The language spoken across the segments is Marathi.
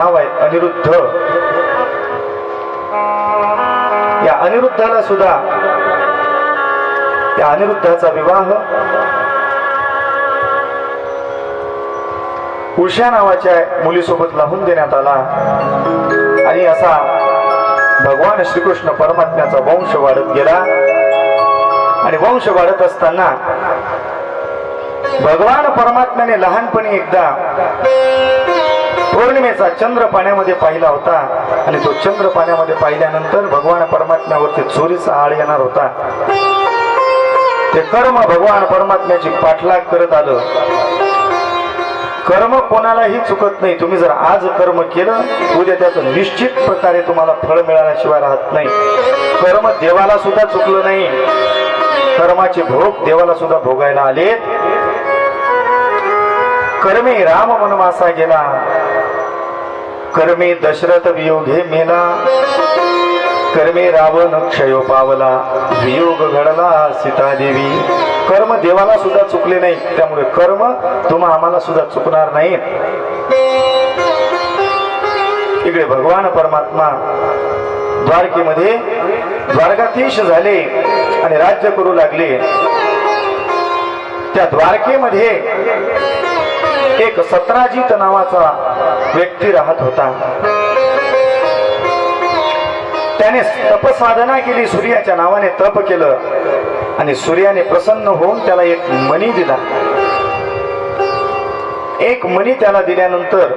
नाव आहे अनिरुद्ध. या अनिरुद्धाला सुद्धा या अनिरुद्धाचा विवाह उषा नावाच्या मुलीसोबत लावून देण्यात आला. आणि असा भगवान श्रीकृष्ण परमात्म्याचा वंश वाढत गेला. आणि वंश वाढत असताना भगवान परमात्म्याने लहानपणी एकदा पौर्णिमेचा चंद्र पाण्यामध्ये पाहिला होता आणि तो चंद्र पाण्यामध्ये पाहिल्यानंतर भगवान परमात्म्यावरती चोरीचा आळ येणार होता. ते कर्म भगवान परमात्म्याची पाठलाग करत आलं. कर्म कोणालाही चुकत नाही. तुम्ही जर आज कर्म केलं उद्या त्याचं निश्चित प्रकारे तुम्हाला फळ मिळाल्याशिवाय राहत नाही. कर्म देवाला सुद्धा चुकलं नाही. कर्माचे भोग देवाला सुद्धा भोगायला आले कर्मे राम मनमासा गेला. कर्मे दशरथ वियोगे मेला। कर्मे रावण क्षयो पावला। वियोग घडला सीतादेवी। कर्म देवाला सुद्धा चुकले नाही त्यामुळे कर्म तुम्हा आम्हाला सुद्धा चुकणार नाही. इकडे भगवान परमात्मा द्वारकेमध्ये द्वारकाधीश झाले आणि राज्य करू लागले. त्या द्वारकेमध्ये एक सत्राजित नावाचा व्यक्ती राहत होता. त्याने तपसाधना केली सूर्याच्या नावाने तप केलं आणि सूर्याने प्रसन्न होऊन त्याला एक मणी दिला. एक मणी त्याला दिल्यानंतर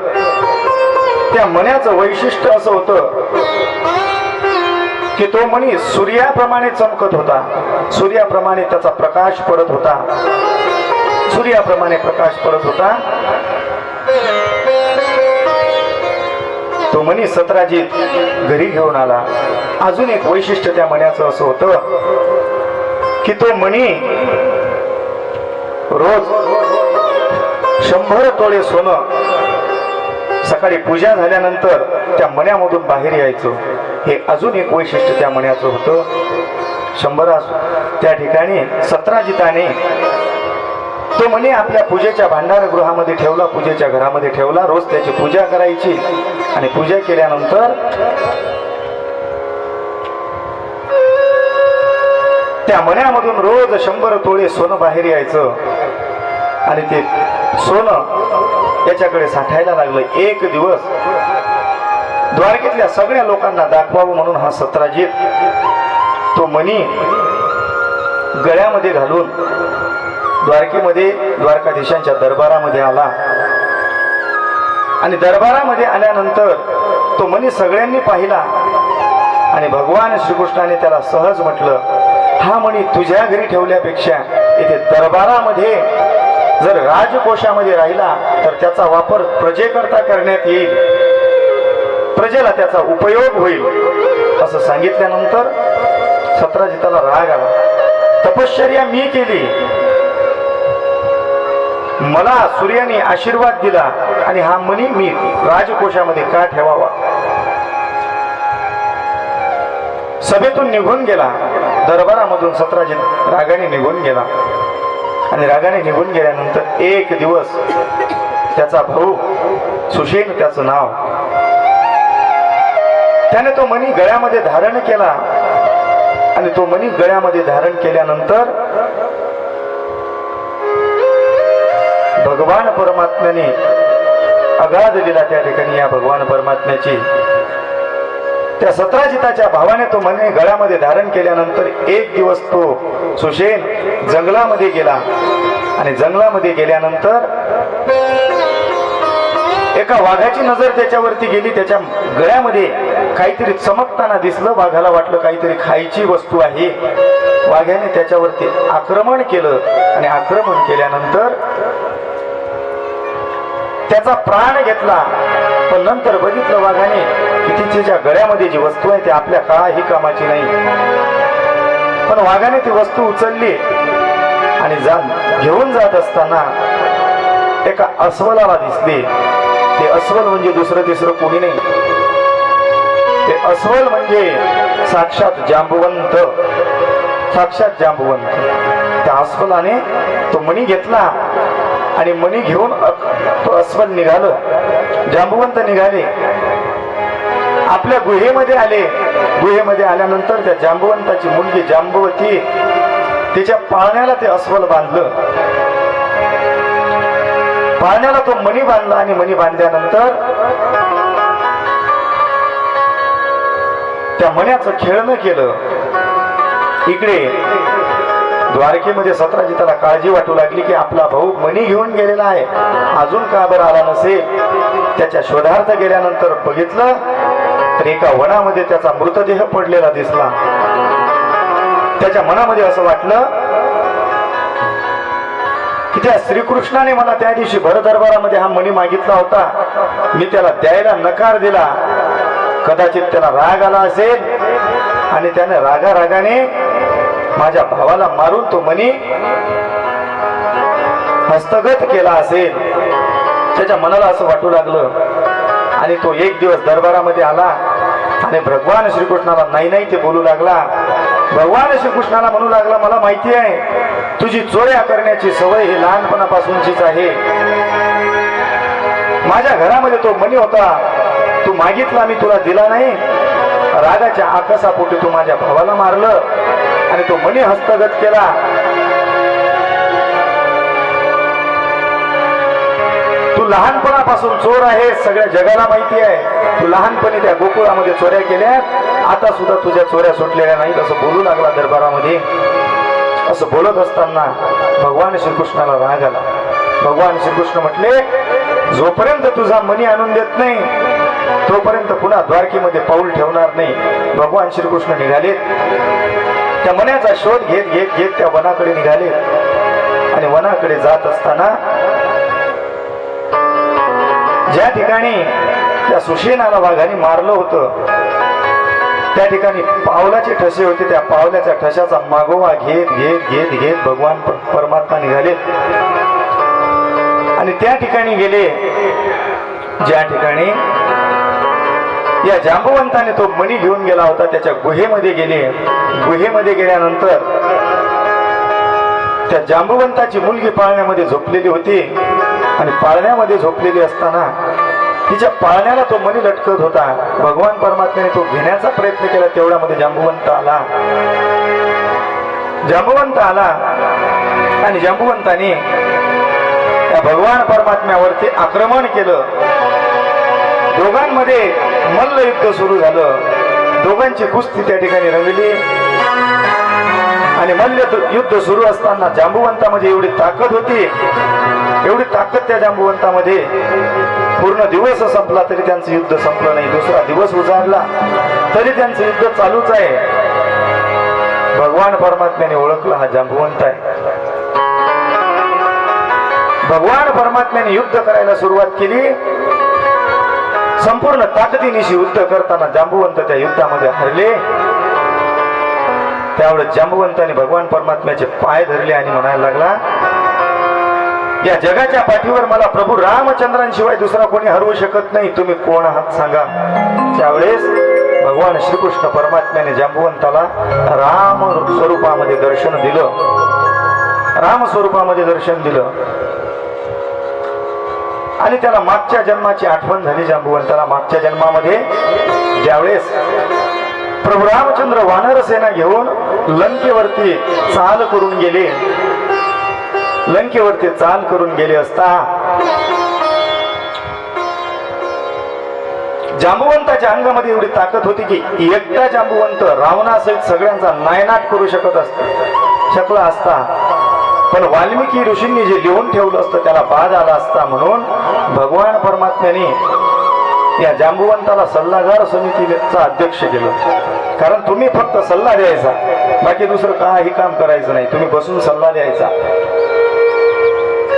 त्या मण्याचं वैशिष्ट्य असं होतं की तो मणी सूर्याप्रमाणे चमकत होता. सूर्याप्रमाणे त्याचा प्रकाश पडत होता. सूर्याप्रमाणे प्रकाश पडत होता. तो म्हणी सतराजीत घरी घेऊन आला. अजून एक वैशिष्ट्य त्या मण्याचं असं होतं की तो मणी रोज शंभर तोळे सोनं सकाळी पूजा झाल्यानंतर त्या मण्यामधून बाहेर यायचं. हे अजून एक वैशिष्ट्य त्या मण्याचं होतं. शंभरा त्या ठिकाणी सतराजिताने तो म्हणे आपल्या पूजेच्या भांडारगृहामध्ये ठेवला पूजेच्या घरामध्ये ठेवला रोज त्याची पूजा करायची. आणि पूजा केल्यानंतर त्या मण्यामधून रोज शंभर तोळे सोनं बाहेर यायचं. आणि ते सोनं याच्याकडे साठायला लागलं एक दिवस. द्वारकेतल्या सगळ्या लोकांना दाखवावं म्हणून हा सत्राजीत तो मणी गळ्यामध्ये घालून द्वारकेमध्ये द्वारकाधीशांच्या दरबारामध्ये आला. आणि दरबारामध्ये आल्यानंतर तो मनी सगळ्यांनी पाहिला. आणि भगवान श्रीकृष्णाने त्याला सहज म्हटलं हा मणी तुझ्या घरी ठेवल्यापेक्षा इथे दरबारामध्ये जर राजकोशामध्ये राहिला तर त्याचा वापर प्रजेकरता करण्यात येईल. प्रजेला त्याचा उपयोग होईल. असं सांगितल्यानंतर सत्राजिताला राग आला. तपश्चर्या मी केली. मला सूर्याने आशीर्वाद दिला आणि हा मनी मी राजकोशामध्ये का ठेवावा? सभेतून निघून गेला. दरबारामधून सतराजित रागाने निघून गेला. आणि रागाने निघून गेल्यानंतर एक दिवस त्याचा भाऊ सुशेन त्याचं नाव. त्याने तो मणी गळ्यामध्ये धारण केला. आणि तो मणी गळ्यामध्ये धारण केल्यानंतर भगवान परमात्म्याने अगाध दिला त्या ठिकाणी या भगवान परमात्म्याची. त्या सतराजिताच्या भावाने तो मने गळ्यामध्ये धारण केल्यानंतर एक दिवस तो सुशेन जंगलामध्ये गेला. आणि जंगलामध्ये गेल्यानंतर एका वाघाची नजर त्याच्यावरती गेली. त्याच्या गळ्यामध्ये काहीतरी चमकताना दिसलं. वाघाला वाटलं काहीतरी खायची वस्तू आहे. वाघ्याने त्याच्यावरती आक्रमण केलं. आणि आक्रमण केल्यानंतर त्याचा प्राण घेतला. पण नंतर बघितलं वाघाने की तिच्या गळ्यामध्ये जी वस्तू आहे ती आपल्या काळाही कामाची नाही. पण वाघाने ती वस्तू उचलली आणि जा घेऊन जात असताना एका अस्वलाला दिसली. ते अस्वल म्हणजे दुसरं तिसरं कोणी नाही. ते अस्वल म्हणजे साक्षात जांबवंत. साक्षात जांबवंत. त्या अस्वलाने तो मणी घेतला आणि मणी घेऊन अक- तो अस्वल निघालं. जांबुवंत निघाले. आपल्या गुहेमध्ये आले. गुहेमध्ये आल्यानंतर त्या जांबुवंताची मुलगी जांबवती तिच्या पाळण्याला ते अस्वल बांधलं. पाळण्याला तो मणी बांधला आणि मणी बांधल्यानंतर त्या मण्याचं खेळणं केलं. इकडे द्वारकेमध्ये म्हणजे सतराजी त्याला काळजी वाटू लागली की आपला भाऊ मणी घेऊन गेलेला आहे. अजून का बरं आला नसेल? त्याच्या शोधार्थ गेल्यानंतर बघितलं तर एका वनामध्ये त्याचा मृतदेह पडलेला दिसला. त्याच्या मनामध्ये असं वाटलं की त्या श्रीकृष्णाने मला त्या दिवशी भर दरबारामध्ये हा मणी मागितला होता. मी त्याला द्यायला नकार दिला. कदाचित त्याला राग आला असेल आणि त्याने रागा रागाने माझ्या भावाला मारून तो मनी हस्तगत केला असेल. त्याच्या मनाला असं वाटू लागलं. आणि तो एक दिवस दरबारामध्ये आला आणि भगवान श्रीकृष्णाला नाही नाही ते बोलू लागला. भगवान श्रीकृष्णाला म्हणू लागला मला माहिती आहे तुझी चोऱ्या करण्याची सवय ही लहानपणापासूनचीच आहे. माझ्या घरामध्ये तो मनी होता. तू मागितला मी तुला दिला नाही. रागाच्या आकाशापोटी तू माझ्या भावाला मारलं. आणि तो मनी हस्तगत केला. तू लहानपणापासून चोर आहे सगळ्या जगाला माहिती आहे. तू लहानपणी त्या गोकुळामध्ये चोऱ्या केल्या आता सुद्धा तुझ्या चोऱ्या सुटलेल्या नाहीत असं बोलू लागला दरबारामध्ये. असं बोलत असताना भगवान श्रीकृष्णाला राग आला. भगवान श्रीकृष्ण म्हटले जोपर्यंत तुझा मनी आणून देत नाही तोपर्यंत पुन्हा द्वारकेमध्ये पाऊल ठेवणार नाही. भगवान श्रीकृष्ण निघाले. त्या मण्याचा शोध घेत घेत घेत त्या वनाकडे निघाले. आणि वनाकडे जात असताना ज्या ठिकाणी त्या सुशेनाला वाघाने मारलं होतं त्या ठिकाणी पावलाचे ठसे होते. त्या पावलाच्या ठशाचा मागोवा घेत घेत घेत घेत भगवान परमात्मा निघाले. आणि त्या ठिकाणी गेले. ज्या ठिकाणी या जांबवंताने तो मणी घेऊन गेला होता त्याच्या गुहेमध्ये गेले. गुहेमध्ये गेल्यानंतर त्या जांबवंताची मुलगी पाळण्यामध्ये झोपलेली होती आणि पाळण्यामध्ये झोपलेली असताना तिच्या पाळण्याला तो मणी लटकत होता. भगवान परमात्म्याने तो घेण्याचा प्रयत्न केला तेवढ्यामध्ये जांबवंत आला. जांबवंत आला आणि जांबुवंताने त्या भगवान परमात्म्यावरती आक्रमण केलं. दोघांमध्ये मल्ल युद्ध सुरू झालं. दोघांची कुस्ती त्या ठिकाणी रंगली. आणि मल्ल युद्ध सुरू असताना जांबुवंतामध्ये एवढी ताकद होती. एवढी ताकद त्या जांबुवंतामध्ये. पूर्ण दिवस संपला तरी त्यांचं युद्ध संपलं नाही. दुसरा दिवस उजाडला. तरी त्यांचं युद्ध चालूच आहे. भगवान परमात्म्याने ओळखला हा जांबुवंत आहे. भगवान परमात्म्याने युद्ध करायला सुरुवात केली. संपूर्ण ताकदीनिशी युद्ध करताना जांबुवंत त्या युद्धामध्ये हरले. त्यावेळेस जांबुवंताने भगवान परमात्म्याचे पाय धरले आणि म्हणायला लागला या जगाच्या पाठीवर मला प्रभू रामचंद्रांशिवाय दुसरा कोणी हरवू शकत नाही. तुम्ही कोण आहात सांगा. त्यावेळेस भगवान श्रीकृष्ण परमात्म्याने जांबुवंताला राम स्वरूपामध्ये दर्शन दिलं. राम स्वरूपामध्ये दर्शन दिलं. आणि त्याला मागच्या जन्माची आठवण झाली जांबुवंताला मागच्या जन्मामध्ये ज्यावेळेस प्रभू रामचंद्र वानर सेना घेऊन लंकेवरती चाल करून गेले. लंकेवरती चाल करून गेले असता जांबुवंताच्या अंगामध्ये एवढी ताकद होती की एकटा जांबुवंत रावणासहित सगळ्यांचा नायनाट करू शकत असत शकला असता. पण वाल्मिकी ऋषींनी जे लिहून ठेवलं असतं त्याला बाद आला असता म्हणून भगवान परमात्म्याने या जांबुवंताला सल्लागार समितीचा अध्यक्ष केलं. कारण तुम्ही फक्त सल्ला द्यायचा बाकी दुसरं काही काम करायचं नाही. तुम्ही बसून सल्ला द्यायचा.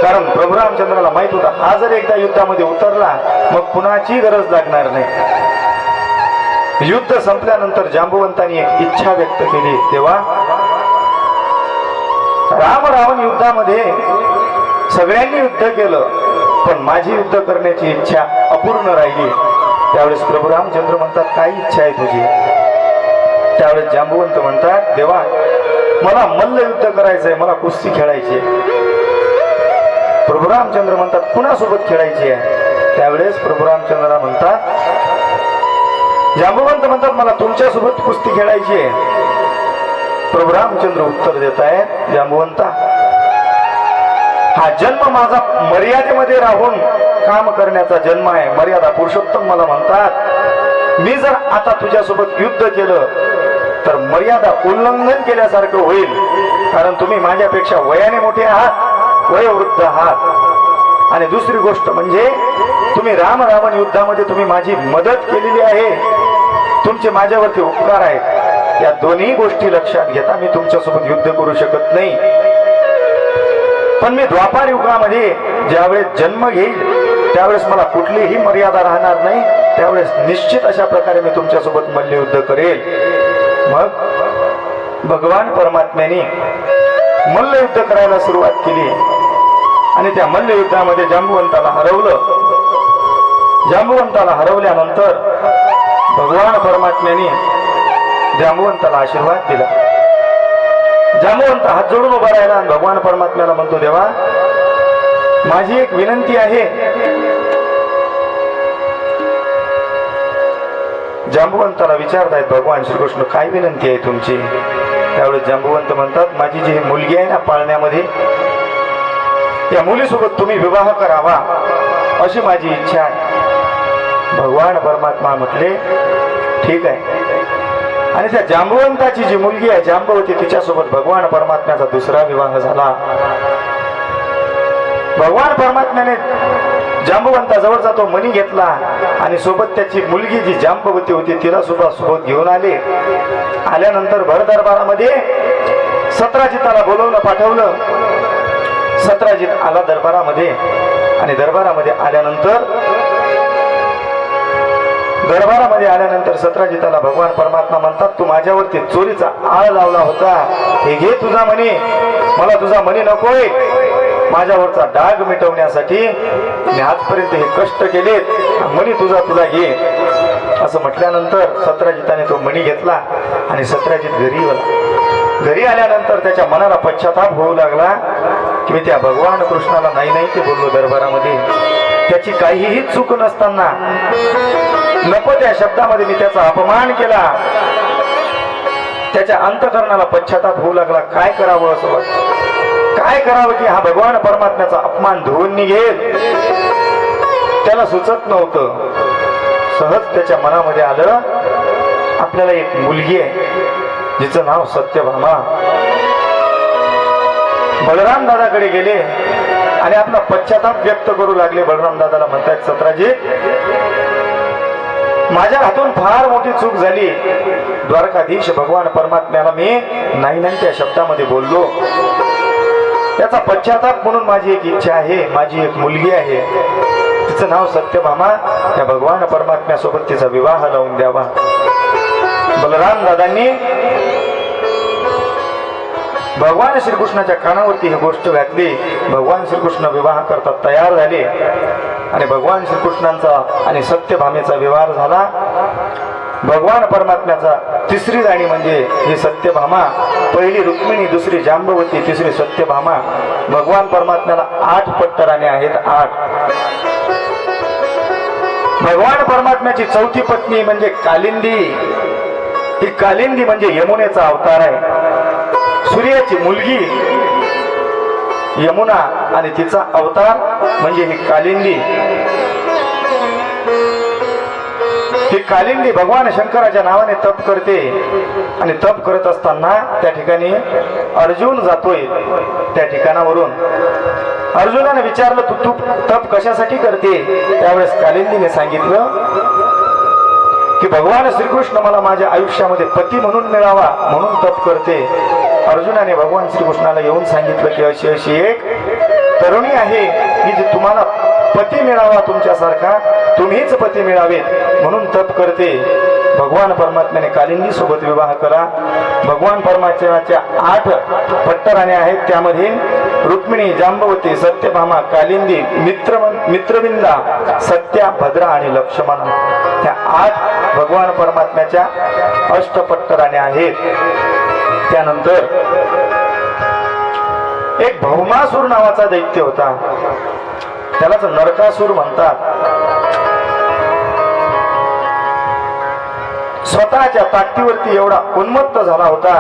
कारण प्रभू रामचंद्राला माहीत होता हा जर एकदा युद्धामध्ये उतरला मग कुणाची गरज लागणार नाही. युद्ध संपल्यानंतर जांबुवंतांनी एक इच्छा व्यक्त केली तेव्हा राम रावण युद्धामध्ये सगळ्यांनी युद्ध केलं पण माझी युद्ध करण्याची इच्छा अपूर्ण राहिली. त्यावेळेस प्रभू रामचंद्र म्हणतात काय इच्छा आहे तुझी? त्यावेळेस जांबुवंत म्हणतात देवा मला मल्ल युद्ध करायचंय मला कुस्ती खेळायची आहे." प्रभू रामचंद्र म्हणतात कुणासोबत खेळायची आहे? त्यावेळेस प्रभू रामचंद्र म्हणतात जांबुवंत म्हणतात मला तुमच्यासोबत कुस्ती खेळायची आहे. प्रभू रामचंद्र उत्तर देत आहेत. जांबवंता हा जन्म माझा मर्यादेमध्ये राहून काम करण्याचा जन्म आहे. मर्यादा पुरुषोत्तम मला म्हणतात मी जर आता तुझ्यासोबत युद्ध केलं तर मर्यादा उल्लंघन केल्यासारखं होईल. कारण तुम्ही माझ्यापेक्षा वयाने मोठे आहात वयोवृद्ध आहात. आणि दुसरी गोष्ट म्हणजे तुम्ही राम रावण युद्धामध्ये तुम्ही माझी मदत केलेली आहे. तुमचे माझ्यावरती उपकार आहेत. या दोन्ही गोष्टी लक्षात घेता मी तुमच्यासोबत युद्ध करू शकत नाही. पण मी द्वापार युगामध्ये ज्यावेळेस जन्म घेईल त्यावेळेस मला कुठलीही मर्यादा राहणार नाही. त्यावेळेस निश्चित अशा प्रकारे मी तुमच्यासोबत मल्लयुद्ध करेल. मग भगवान परमात्म्याने मल्लयुद्ध करायला सुरुवात केली. आणि त्या मल्लयुद्धामध्ये जांबुवंताला हरवलं. जांबुवंताला हरवल्यानंतर भगवान परमात्म्याने जांबवंताला आशीर्वाद दिला. जांबुवंत हात जोडून उभा राहिला. आणि भगवान परमात्म्याला म्हणतो देवा माझी एक विनंती आहे. जांबुवंताला विचारतायत भगवान श्रीकृष्ण काय विनंती आहे तुमची? त्यावेळेस जांबुवंत म्हणतात माझी जी मुलगी आहे ना पाळण्यामध्ये त्या मुलीसोबत तुम्ही विवाह करावा अशी माझी इच्छा आहे. भगवान परमात्मा म्हटले ठीक आहे. आणि त्या जांबवंताची जी मुलगी आहे जांबवती तिच्यासोबत भगवान परमात्म्याचा दुसरा विवाह झाला. भगवान परमात्म्याने जांबवंताजवळचा तो मणी घेतला आणि सोबत त्याची मुलगी जी जांबवती होती तिला सुद्धा सोबत घेऊन आले. आल्यानंतर भर दरबारामध्ये सत्राजिताला बोलवलं पाठवलं. सत्राजित आला दरबारामध्ये आणि दरबारामध्ये आल्यानंतर दरबारामध्ये आल्यानंतर सत्राजिताला भगवान परमात्मा म्हणतात तू माझ्यावरती चोरीचा आळ लावला होता. हे घे तुझा मनी. मला तुझा मनी नकोय. माझ्यावरचा डाग मिटवण्यासाठी मी आजपर्यंत हे कष्ट केलेत. हा मणी तुझा तुला घे. असं म्हटल्यानंतर सत्राजिताने तो मणी घेतला आणि सत्राजित घरी आला. घरी आल्यानंतर त्याच्या मनाला पश्चाताप होऊ लागला की मी त्या भगवान कृष्णाला नाही नाही ते बोललो दरबारामध्ये. त्याची काहीही चूक नसताना. नको त्या शब्दामध्ये मी त्याचा अपमान केला. त्याच्या अंतकरणाला पश्चाताप होऊ लागला. काय करावं असं काय करावं की हा भगवान परमात्म्याचा अपमान धुवून निघेल? त्याला सुचत नव्हतं. सहज त्याच्या मनामध्ये आलं आपल्याला एक मुलगी आहे. जिचं नाव सत्यभामा. बलराम दादाकडे गेले. आणि आपला पश्चाताप व्यक्त करू लागले बलराम दादाला म्हणतायत सत्राजी माझ्या हातून फार मोठी चूक झाली. द्वारकाधीश भगवान परमात्म्याला मी नाही नाही त्या शब्दामध्ये बोललो. त्याचा पश्चाताप म्हणून माझी एक इच्छा आहे माझी एक मुलगी आहे. तिचं नाव सत्यभामा. त्या भगवान परमात्म्यासोबत तिचा विवाह लावून द्यावा. बलराम दादांनी भगवान श्रीकृष्णाच्या कानावरती ही गोष्ट घातली. भगवान श्रीकृष्ण विवाह करता तयार झाले. आणि भगवान श्रीकृष्णांचा आणि सत्यभामेचा विवाह झाला. भगवान परमात्म्याचा तिसरी राणी म्हणजे ही सत्यभामा पहिली रुक्मिणी दुसरी जांबवती तिसरी सत्यभामा. भगवान परमात्म्याला आठ पट्टराणे आहेत आठ. भगवान परमात्म्याची चौथी पत्नी म्हणजे कालिंदी. ही कालिंदी म्हणजे यमुनेचा अवतार आहे. सूर्याची मुलगी यमुना आणि तिचा अवतार म्हणजे ही कालिंदी. ही कालिंदी भगवान शंकराच्या नावाने तप करते आणि तप करत असताना त्या ठिकाणी अर्जुन जातोय त्या ठिकाणावरून. अर्जुनाने विचारलं तू तू तप कशासाठी करते? त्यावेळेस कालिंदीने सांगितलं की भगवान श्रीकृष्ण मला माझ्या आयुष्यामध्ये पती म्हणून मिळावा म्हणून तप करते. अर्जुनाने भगवान श्रीकृष्णाला येऊन सांगितलं की अशी अशी एक तरुणी आहे की जी तुम्हाला पती मिळावा तुमच्यासारखा तुम्हीच पती मिळावेत म्हणून तप करते. भगवान परमात्म्याने कालिंदी सोबत विवाह करा. भगवान परमात्म्याच्या आठ पट्टराणे आहेत त्यामध्ये रुक्मिणी जांबवती सत्यभामा कालिंदी मित्र मित्रविंदा सत्या भद्रा आणि लक्ष्मण. त्या आठ भगवान परमात्म्याच्या अष्टपट्टराणे आहेत. त्यानंतर एक भौमासूर नावाचा दैत्य होता. त्यालाच नरकासूर म्हणतात. स्वतःच्या ताकदीवरती एवढा उन्मत्त झाला होता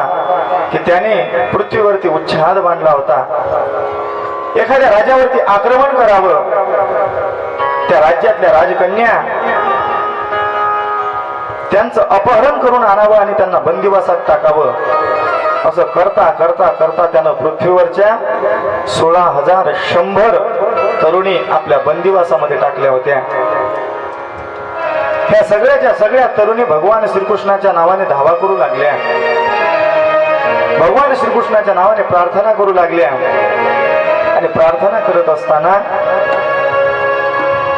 की त्याने पृथ्वीवरती उच्छाद बांधला होता. एखाद्या राजावरती आक्रमण करावं. त्या राज्यातल्या राजकन्या त्यांचं अपहरण करून आणावं आणि त्यांना बंदिवासात टाकावं. असं करता करता करता त्यानं पृथ्वीवरच्या सोळा हजार शंभर तरुणी आपल्या बंदिवासामध्ये टाकल्या होत्या. ह्या सगळ्याच्या सगळ्या तरुणी भगवान श्रीकृष्णाच्या नावाने धावा करू लागल्या. भगवान श्रीकृष्णाच्या नावाने प्रार्थना करू लागल्या. आणि प्रार्थना करत असताना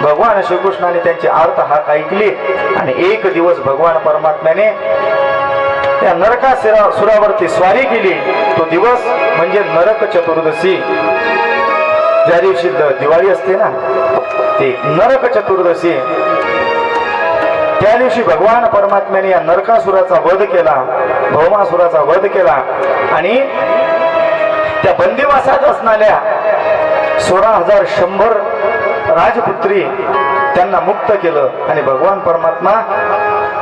भगवान श्रीकृष्णाने त्यांची आर्त हाक ऐकली आणि एक दिवस भगवान परमात्म्याने त्या नरका सुरावरती स्वारी केली. तो दिवस म्हणजे नरक चतुर्दशी. ज्या दिवशी दिवाळी असते ना ते नरक चतुर्दशी. त्या दिवशी भगवान परमात्म्याने या नरकासुराचा वध केला भौमासुराचा वध केला. आणि त्या बंदिवासात असणाऱ्या सोळा हजार शंभर राजपुत्री त्यांना मुक्त केलं. आणि भगवान परमात्मा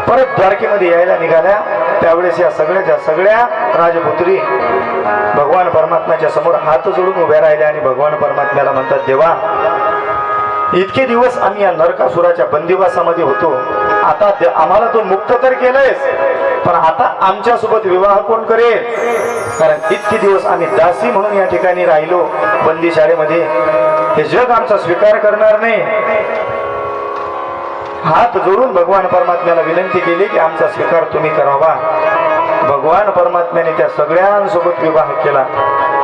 परत द्वारकेमध्ये यायला निघाल्या. त्यावेळेस या सगळ्याच्या सगळ्या राजपुत्री भगवान परमात्म्याच्या समोर हात जोडून उभ्या राहिल्या आणि भगवान परमात्म्याला म्हणतात देवा इतके दिवस आम्ही या नरकासुराच्या बंदिवासामध्ये होतो. आता ते- आम्हाला तू मुक्त तर केलंयस पण आता आमच्यासोबत विवाह कोण करेल? कारण इतके दिवस आम्ही दासी म्हणून या ठिकाणी राहिलो. बंदी शाळेमध्ये हे जग आमचा स्वीकार करणार नाही. हात जोडून भगवान परमात्म्याला विनंती केली की आमचा स्वीकार तुम्ही करावा. भगवान परमात्म्याने त्या सगळ्यांसोबत विवाह केला.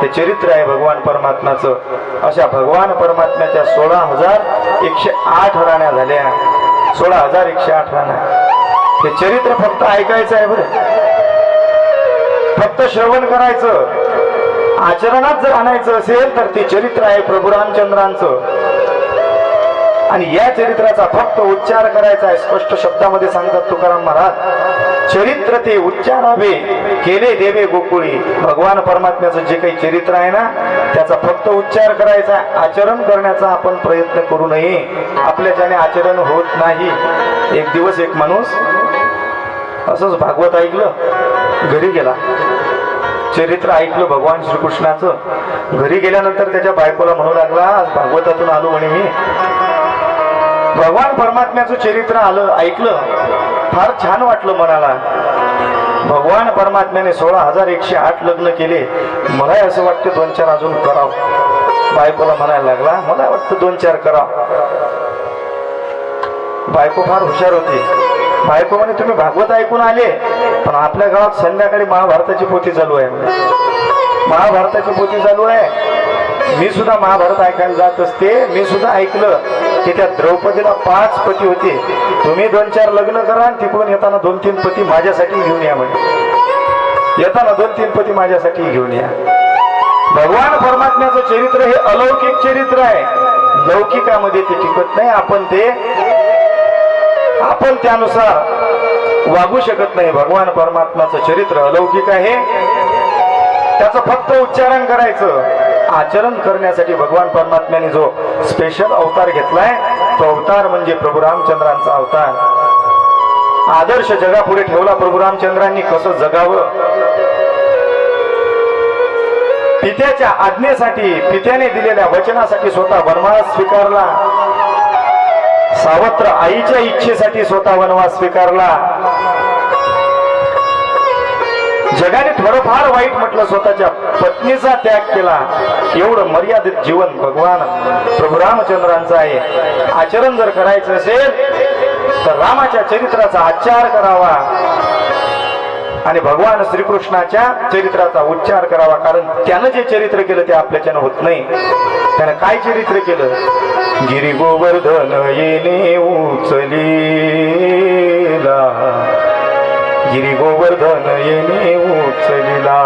हे चरित्र आहे भगवान परमात्म्याचं. अशा भगवान परमात्म्याच्या सोळा हजार एकशे आठ राण्या झाल्या. सोळा हजार एकशे आठ राण्या. हे चरित्र फक्त ऐकायचं आहे बरं. फक्त श्रवण करायचं. आचरणात जर आणायचं असेल तर ते चरित्र आहे प्रभू रामचंद्रांचं. आणि या चरित्राचा फक्त उच्चार करायचा आहे स्पष्ट शब्दामध्ये सांगतात तुकाराम महाराज. चरित्र ते उच्चारावे केले देवे गोकुळी. भगवान परमात्म्याचं जे काही चरित्र आहे ना त्याचा फक्त उच्चार करायचा आचरण करण्याचा आपण प्रयत्न करू नये. आपल्याच्याने आचरण होत नाही एक दिवस एक माणूस असंच भागवत ऐकलं घरी गेला. चरित्र ऐकलं भगवान श्रीकृष्णाचं. घरी गेल्यानंतर त्याच्या बायकोला म्हणू लागला आज भागवतातून आलो म्हणे मी. भगवान परमात्म्याचं चरित्र आलं ऐकलं फार छान वाटलं मनाला. भगवान परमात्म्याने सोळा हजार एकशे आठ लग्न केले. मला असं वाटतं दोन चार अजून कराव. बायकोला म्हणायला लागला मला वाटतं दोन चार कराव. बायको फार हुशार होती. बायको म्हणे तुम्ही भागवत ऐकून आले पण आपल्या गावात संध्याकाळी महाभारताची पोथी चालू आहे. महाभारताची पोथी चालू आहे? मी सुद्धा महाभारत ऐकायला जात असते मी सुद्धा ऐकलं. की त्या द्रौपदीला पाच पती होते. तुम्ही दोन चार लग्न करा आणि तिकडून येताना दोन तीन पती माझ्यासाठी घेऊन या म्हणे. येताना दोन तीन पती माझ्यासाठी घेऊन या. भगवान परमात्म्याचं चरित्र हे अलौकिक चरित्र आहे. लौकिकामध्ये ते टिकत नाही. आपण ते आपण त्यानुसार वागू शकत नाही. भगवान परमात्माचं चरित्र अलौकिक आहे. त्याचं फक्त उच्चारण करायचं. आचरण करण्यासाठी भगवान परमात्म्याने जो स्पेशल अवतार घेतलाय तो अवतार म्हणजे प्रभू रामचंद्रांचा अवतार. आदर्श जगापुढे ठेवला प्रभू रामचंद्रांनी कसं जगावं? पित्याच्या आज्ञेसाठी पित्याने दिलेल्या वचनासाठी स्वतः वनवास स्वीकारला. सावत्र आईच्या इच्छेसाठी स्वतः वनवास स्वीकारला. जगाने थोडंफार वाईट म्हटलं स्वतःच्या पत्नीचा त्याग केला. एवढं मर्यादित जीवन भगवान प्रभू रामचंद्रांचं आहे. आचरण जर करायचं असेल तर रामाच्या चरित्राचा आचार करावा. आणि भगवान श्रीकृष्णाच्या चरित्राचा उच्चार करावा. कारण त्यानं जे चरित्र केलं ते आपल्याच्यानं होत नाही. त्यानं काय चरित्र केलं? गिरी गोवर्धन येणे उचलीला. गिरी गोवर्धन येणे उचलिला.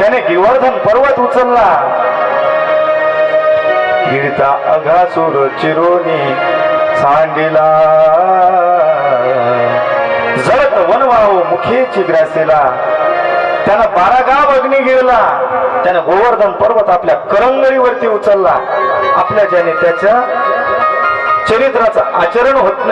त्याने गिवर्धन पर्वत उचलला. गिरता अघासुर चिरोनी सांडिला. जळत वनवाहो मुखेची ग्रासेला. त्यानं बारा गाव अग्नी गिरला. त्याने गोवर्धन पर्वत आपल्या करंगळीवरती उचलला. आपल्या ज्याने त्याच्या चरित्राचं आचरण होत नाही.